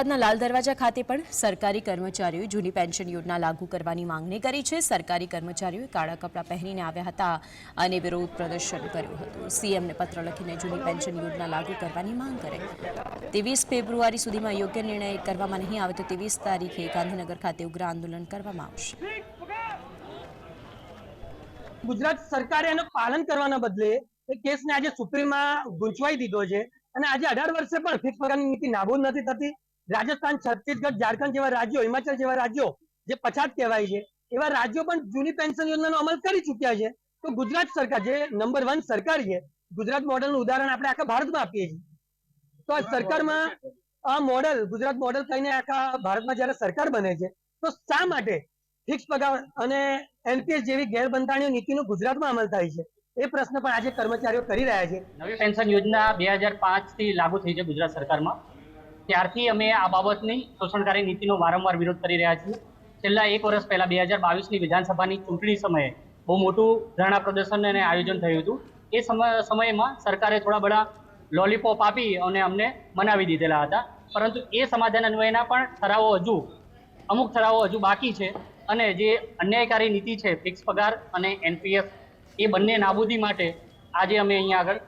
અમદાવાદના લાલ દરવાજા ખાતે પણ સરકારી કર્મચારીઓએ જૂની પેન્શન યોજના લાગુ કરવાની માંગણી કરી છે. સરકારી કર્મચારીઓએ કાળા કપડાં પહેરીને આવ્યા હતા અને વિરોધ પ્રદર્શન કર્યું હતું. સીએમને પત્ર લખીને જૂની પેન્શન યોજના લાગુ કરવાની માંગ કરી. ત્રેવીસ ફેબ્રુઆરી સુધીમાં યોગ્ય નિર્ણય કરવામાં નહીં આવે તો ત્રેવીસ તારીખે ગાંધીનગર ખાતે ઉગ્ર આંદોલન કરવામાં આવશે. ગુજરાત સરકારે એનું પાલન કરવાના બદલે એ કેસને આજે સુપ્રીમમાં ગુંચવાઈ દીધો છે. અને આજે અઢાર વર્ષે પણ ફિક્સ પગારની નીતિ નાબૂદ નથી થતી. રાજસ્થાન છત્તીસગઢ ઝારખંડ જેવા રાજ્યો હિમાચલ જેવા રાજ્યો જે પછાત કહેવાય છે એવા રાજ્યો પણ જૂની પેન્શન યોજનાનો અમલ કરી ચૂક્યા છે. તો ગુજરાત સરકાર જે નંબર વન સરકાર છે ગુજરાત મોડલનું ઉદાહરણ આપણે આખા ભારતમાં આપીએ છીએ. તો આ સરકારમાં આ મોડલ ગુજરાત મોડલ કહીને આખા ભારતમાં જ્યારે સરકાર બને છે તો શા માટે ફિક્સ પગાર અને એનપીએસ જેવી ગેરબંધારણીય નીતિનો ગુજરાતમાં અમલ થાય છે? એ પ્રશ્ન પણ આજે કર્મચારીઓ કરી રહ્યા છે. નવી પેન્શન યોજના બે હજાર પાંચથી લાગુ થઈ છે ગુજરાત સરકારમાં. ત્યારથી અમે આ બાબતની શોષણકારી નીતિનો વારંવાર વિરોધ કરી રહ્યા છીએ. છેલ્લા એક વર્ષ પહેલાં બે હજાર બાવીસની વિધાનસભાની ચૂંટણી સમયે બહુ મોટું ધરણા પ્રદર્શન અને આયોજન થયું હતું. એ સમય, સમયમાં સરકારે થોડા બધા લોલીપોપ આપી અને અમને મનાવી દીધેલા હતા. પરંતુ એ સમાધાન અન્વયના પણ ઠરાવો હજુ, અમુક ઠરાવો હજુ બાકી છે અને જે અન્યાયકારી નીતિ છે, ફિક્સ પગાર અને એનપીએફ એ બંને નાબૂદી માટે આજે અમે અહીંયા આગળ